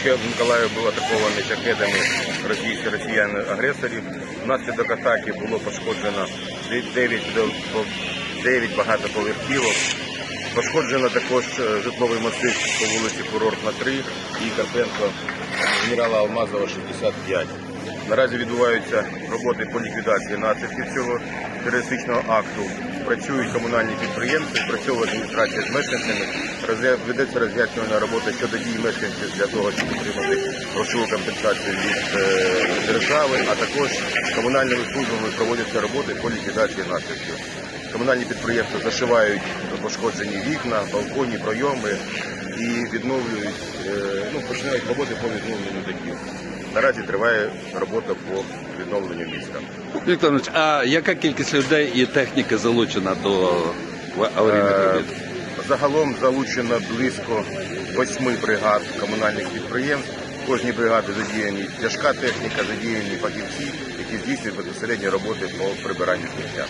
Ще в Миколаїві був атакований шахедами російських росіян-агресорів. Внаслідок атаки було пошкоджено 9, 9 багатоповерхівок. Пошкоджено також е, житловий масив по вулиці Курортна 3 і Карпенко генерала Алмазова 65. Наразі відбуваються роботи по ліквідації наслідків цього терористичного акту. Працюють комунальні підприємства, працює адміністрація з мешканцями. Ведеться роз'яснювальна робота щодо дій мешканців для того, щоб отримати грошову компенсацію від е, держави, а також комунальними службами проводяться роботи по ліквідації наслідків. Комунальні підприємства зашивають пошкоджені вікна, балконі, пройоми і відновлюють, е, ну, починають роботи по відновленню дахів. Наразі триває робота по відновленню міста. Віктор Іванович, а яка кількість людей і техніки залучена до аварійних Е, робіт? Загалом залучено близько восьми бригад комунальних підприємств. Кожній бригаді задіяні тяжка техніка, задіяні фахівці, які здійснюють безпосередньо роботи по прибиранню сміття.